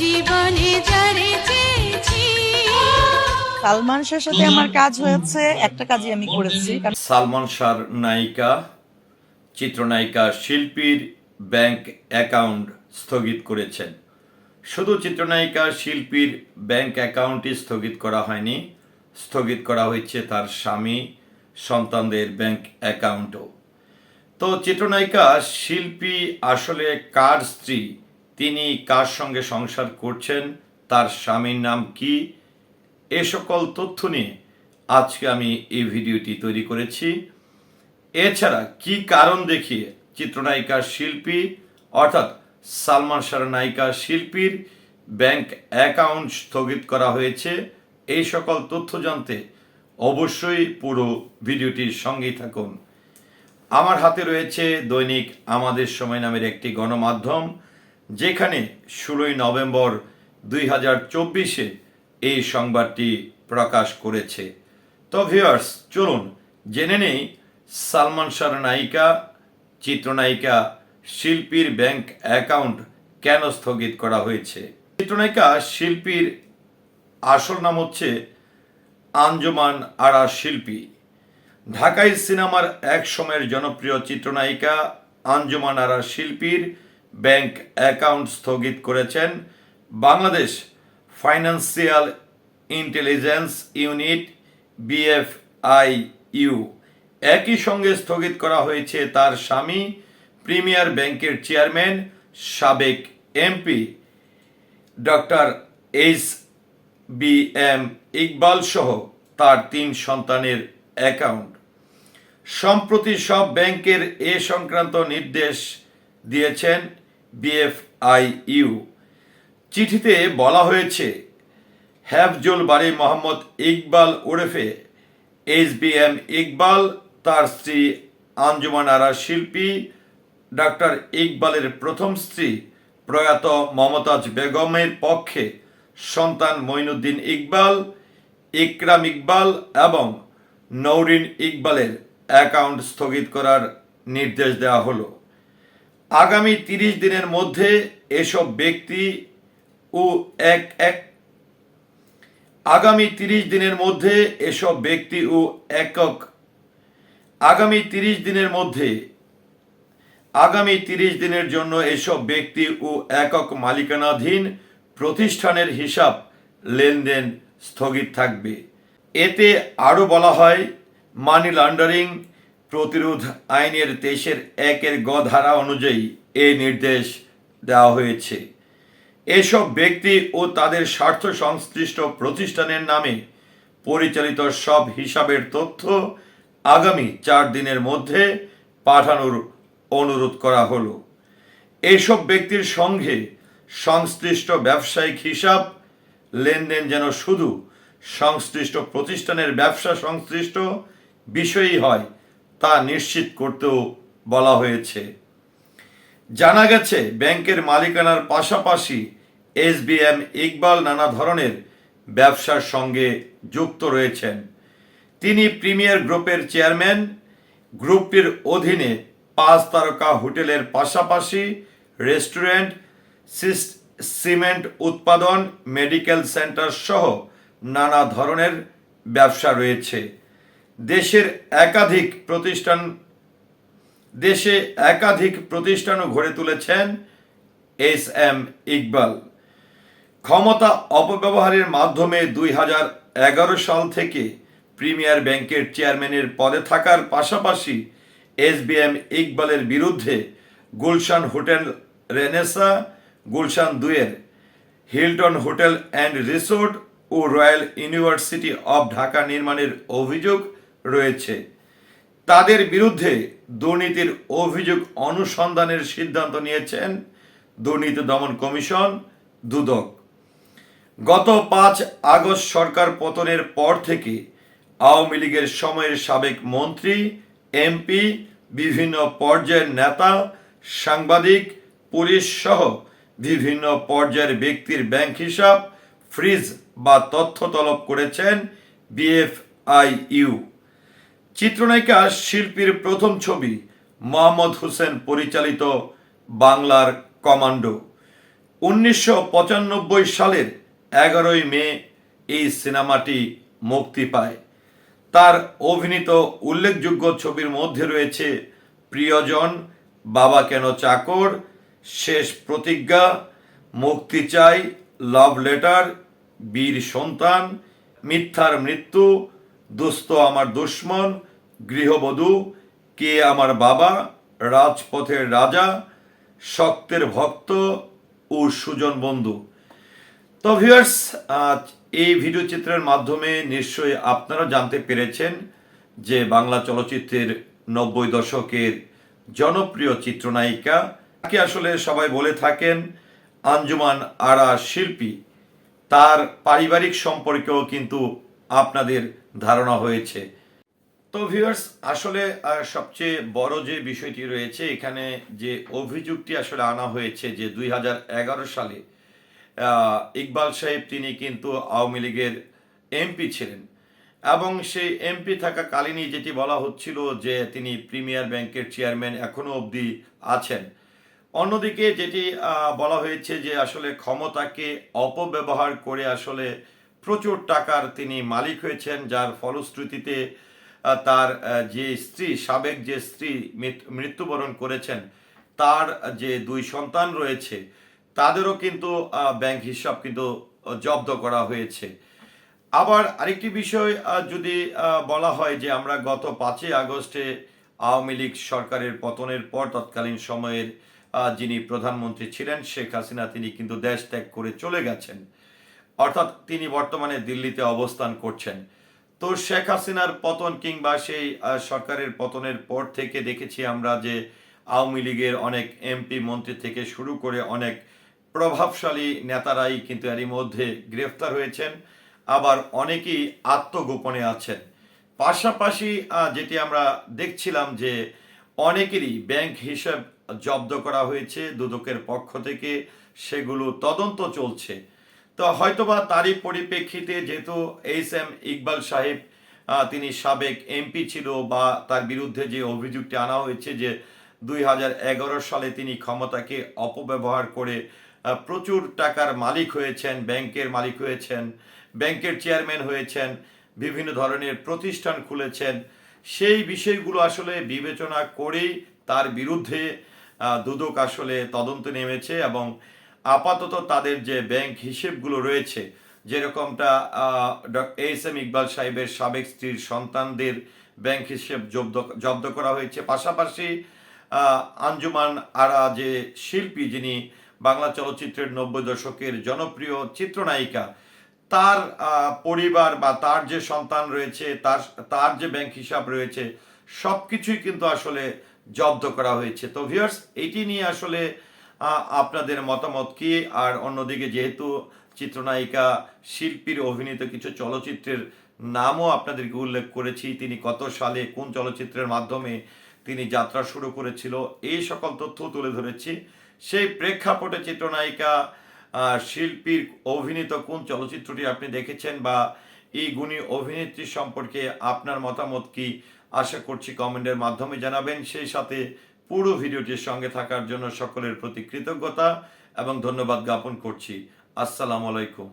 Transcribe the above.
জীবনে যারে চেয়েছি। সালমান শাহের সাথে আমার কাজ হয়েছে একটা কাজই আমি করেছি কারণ সালমান শাহর নায়িকা চিত্রনায়িকা শিল্পীর ব্যাংক অ্যাকাউন্ট স্থগিত করেছেন। শুধু চিত্রনায়িকা শিল্পীর ব্যাংক অ্যাকাউন্টই স্থগিত করা হয়নি। স্থগিত করা হয়েছে তার স্বামী সন্তানদের ব্যাংক অ্যাকাউন্টও। তো চিত্রনায়িকা শিল্পী আসলে কার স্ত্রী? তিনি কার সঙ্গে সংসার করছেন? তার স্বামীর নাম কি? এ সকল তথ্য নিয়ে আজকে আমি এই ভিডিওটি তৈরি করেছি। এছাড়া কি কারণ দেখিয়ে চিত্রনায়িকা শিল্পী, অর্থাৎ সালমান শাহর নায়িকা শিল্পীর ব্যাংক অ্যাকাউন্ট স্থগিত করা হয়েছে, এই সকল তথ্য জানতে অবশ্যই পুরো ভিডিওটির সঙ্গেই থাকুন। আমার হাতে রয়েছে দৈনিক আমাদের সময় নামের একটি গণমাধ্যম। যেখানে ষোলোই নভেম্বর দুই হাজার চব্বিশে এই সংবাদটি প্রকাশ করেছে। তো ভিউয়ার্স, চলুন জেনে নেই সালমান শাহর নায়িকা, চিত্রনায়িকা, শিল্পীর ব্যাংক অ্যাকাউন্ট কেন স্থগিত করা হয়েছে? চিত্রনায়িকা, শিল্পীর আসল নাম হচ্ছে আঞ্জুমান আরা শিল্পী। ঢাকাই সিনেমার এক সময়ের জনপ্রিয় চিত্রনায়িকা আঞ্জুমান আরা শিল্পীর ব্যাংক অ্যাকাউন্ট স্থগিত করেছেন Bangladesh financial intelligence unit, BFIU. একই সঙ্গে স্থগিত করা হয়েছে তার স্বামী, প্রিমিয়ার ব্যাংকের চেয়ারম্যান, সাবেক MP doctor H B M Iqbal সহ তার তিন সন্তানের অ্যাকাউন্ট। সম্প্রতি সব ব্যাংকের এ সংক্রান্ত নির্দেশ দিয়েছেন বিএফআইইউ চিঠিতে বলা হয়েছে হ্যাফজুল বাড়ি মোহাম্মদ ইকবাল ওরেফে এইচ বি এম ইকবাল, তার স্ত্রী আঞ্জুমান আরা শিল্পী ডক্টর ইকবালের প্রথম স্ত্রী প্রয়াত মমতাজ বেগমের পক্ষে সন্তান মঈনুদ্দিন ইকবাল, ইকরাম ইকবাল এবং নৌরিন ইকবালের অ্যাকাউন্ট স্থগিত করার নির্দেশ দেওয়া হলো। আগামী তিরিশ দিনের মধ্যে এসব ব্যক্তি ও এক এক আগামী তিরিশ দিনের মধ্যে এসব ব্যক্তি ও একক আগামী তিরিশ দিনের মধ্যে, আগামী তিরিশ দিনের জন্য এসব ব্যক্তি ও একক মালিকানাধীন প্রতিষ্ঠানের হিসাব লেনদেন স্থগিত থাকবে। এতে আরও বলা হয়, মানি লন্ডারিং প্রতিরোধ আইনের দেশের একের গ ধারা অনুযায়ী এই নির্দেশ দেওয়া হয়েছে। এসব ব্যক্তি ও তাদের স্বার্থ সংশ্লিষ্ট প্রতিষ্ঠানের নামে পরিচালিত সব হিসাবের তথ্য আগামী চার দিনের মধ্যে পাঠানোর অনুরোধ করা হলো। এইসব ব্যক্তির সঙ্গে সংশ্লিষ্ট ব্যবসায়িক হিসাব, লেনদেন যেন শুধু সংশ্লিষ্ট প্রতিষ্ঠানের ব্যবসা সংশ্লিষ্ট বিষয়ই হয় তা নিশ্চিত করতেও বলা হয়েছে। জানা গেছে, ব্যাংকের মালিকানার পাশাপাশি এসবিএম ইকবাল নানা ধরনের ব্যবসার সঙ্গে যুক্ত রয়েছেন। তিনি প্রিমিয়ার গ্রুপের চেয়ারম্যান, গ্রুপটির অধীনে পাঁচ তারকা হোটেলের পাশাপাশি রেস্টুরেন্ট সিমেন্ট উৎপাদন, মেডিকেল সেন্টার সহ নানা ধরনের ব্যবসা রয়েছে। দেশের একাধিক প্রতিষ্ঠান, দেশে একাধিক প্রতিষ্ঠানও গড়ে তুলেছেন এস এম ইকবাল। ক্ষমতা অপব্যবহারের মাধ্যমে দুই হাজার এগারো সাল থেকে প্রিমিয়ার ব্যাংকের চেয়ারম্যানের পদে থাকার পাশাপাশি এস এসবিএম ইকবালের বিরুদ্ধে গুলশান হোটেল রেনেসা, গুলশান দুয়ের হিলটন হোটেল অ্যান্ড রিসোর্ট ও রয়্যাল ইউনিভার্সিটি অব ঢাকা নির্মাণের অভিযোগ রয়েছে। তাদের বিরুদ্ধে দুর্নীতির অভিযোগ অনুসন্ধানের সিদ্ধান্ত নিয়েছেন দুর্নীতি দমন কমিশন দুদক। গত পাঁচ আগস্ট সরকার পতনের পর থেকে আওয়ামী লীগের সময়ের সাবেক মন্ত্রী, এমপি, বিভিন্ন পর্যায়ের নেতা, সাংবাদিক, পুলিশ সহ বিভিন্ন পর্যায়ের ব্যক্তির ব্যাংক হিসাব, ফ্রিজ বা তথ্য তলব করেছেন বিএফআইইউ। চিত্রনায়িকা শিল্পীর প্রথম ছবি মোহাম্মদ হোসেন পরিচালিত বাংলার কমান্ডো। উনিশশো পঁচানব্বই সালের এগারোই মে এই সিনেমাটি মুক্তি পায়। তার অভিনীত উল্লেখযোগ্য ছবির মধ্যে রয়েছে প্রিয়জন, বাবা কেন চাকর, শেষ প্রতিজ্ঞা, মুক্তি চাই, লাভ লেটার, বীর সন্তান, মিথ্যার মৃত্যু দুস্থ আমার দুশ্মন, গৃহবধূ, কে আমার বাবা, রাজপথের রাজা, শক্তের ভক্ত ও সুজন বন্ধু। তো ভিউয়ার্স আজ এই ভিডিও চিত্রের মাধ্যমে নিশ্চয়ই আপনারা জানতে পেরেছেন যে বাংলা চলচ্চিত্রের নব্বই দশকের জনপ্রিয় চিত্রনায়িকা, তাকে আসলে সবাই বলে থাকেন আঞ্জুমান আরা শিল্পী। তার পারিবারিক সম্পর্কেও কিন্তু আপনাদের ধারণা হয়েছে। তো ভিউয়ার্স আসলে সবচেয়ে বড় যে বিষয়টি রয়েছে, এখানে যে অভিযোগটি আসলে আনা হয়েছে যে দুই হাজার এগারো সালে ইকবাল সাহেব তিনি কিন্তু আওয়ামী লীগের এমপি ছিলেন। এবং সেই এমপি থাকাকালীনই যেটি বলা হচ্ছিল যে তিনি প্রিমিয়ার ব্যাংকের চেয়ারম্যান এখনও অবধি আছেন। অন্যদিকে যেটি বলা হয়েছে যে আসলে ক্ষমতাকে অপব্যবহার করে আসলে প্রচুর টাকার তিনি মালিক হয়েছেন, যার ফলশ্রুতিতে তার যে স্ত্রী, সাবেক যে স্ত্রী মৃত্যুবরণ করেছেন, তার যে দুই সন্তান রয়েছে, তাদেরও কিন্তু ব্যাংক হিসাব কিন্তু জব্দ করা হয়েছে। আবার আরেকটি বিষয় যদি বলা হয় যে আমরা গত পাঁচই আগস্টে আওয়ামী লীগ সরকারের পতনের পর তৎকালীন সময়ের যিনি প্রধানমন্ত্রী ছিলেন, শেখ হাসিনা, তিনি কিন্তু দেশ ত্যাগ করে চলে গেছেন। অর্থাৎ তিনি বর্তমানে দিল্লিতে অবস্থান করছেন। তো শেখ হাসিনার পতন কিংবা সেই সরকারের পতনের পর থেকে দেখেছি আমরা যে আওয়ামী লীগের অনেক এমপি, মন্ত্রী থেকে শুরু করে অনেক প্রভাবশালী নেতারাই কিন্তু এরই মধ্যে গ্রেফতার হয়েছেন। আবার অনেকেই আত্মগোপনে আছেন। পাশাপাশি যেটি আমরা দেখছিলাম যে অনেকেরই ব্যাংক হিসাব জব্দ করা হয়েছে, দুদকের পক্ষ থেকে। সেগুলো তদন্ত চলছে। তো হয়তোবা তারই পরিপ্রেক্ষিতে যেহেতু এইচ এম ইকবাল সাহেব তিনি সাবেক এমপি ছিল বা তার বিরুদ্ধে যে অভিযোগটি আনা হয়েছে যে দুই হাজার এগারো সালে তিনি ক্ষমতাকে অপব্যবহার করে প্রচুর টাকার মালিক হয়েছেন, ব্যাংকের মালিক হয়েছেন, ব্যাংকের চেয়ারম্যান হয়েছেন, বিভিন্ন ধরনের প্রতিষ্ঠান খুলেছেন। সেই বিষয়গুলো আসলে বিবেচনা করেই তার বিরুদ্ধে দুদক আসলে তদন্ত নেমেছে এবং আপাতত তাদের যে ব্যাংক হিসেবগুলো রয়েছে, যেরকমটা এস এম ইকবাল সাহেবের সাবেক স্ত্রীর সন্তানদের ব্যাংক হিসেব জব্দ জব্দ করা হয়েছে। পাশাপাশি আঞ্জুমান আরা যে শিল্পী, যিনি বাংলা চলচ্চিত্রের নব্বই দশকের জনপ্রিয় চিত্রনায়িকা, তার পরিবার বা তার যে সন্তান রয়েছে, তার তার যে ব্যাংক হিসাব রয়েছে সব কিছুই কিন্তু আসলে জব্দ করা হয়েছে। তো ভিউয়ার্স, এটি নিয়ে আসলে আপনাদের মতামত কি? আর অন্যদিকে যেহেতু চিত্রনায়িকা, শিল্পীর অভিনীত কিছু চলচ্চিত্রের নামও আপনাদেরকে উল্লেখ করেছি, তিনি কত সালে কোন চলচ্চিত্রের মাধ্যমে তিনি যাত্রা শুরু করেছিল, এই সকল তথ্য তুলে ধরেছি। সেই প্রেক্ষাপটে চিত্রনায়িকা শিল্পীর অভিনীত কোন চলচ্চিত্রটি আপনি দেখেছেন বা এই গুণী অভিনেত্রী সম্পর্কে আপনার মতামত কি? আশা করছি কমেন্টের মাধ্যমে জানাবেন। সেই সাথে পুরো ভিডিওটির সঙ্গে থাকার জন্য সকলের প্রতি কৃতজ্ঞতা এবং ধন্যবাদ জ্ঞাপন করছি। আসসালামু আলাইকুম।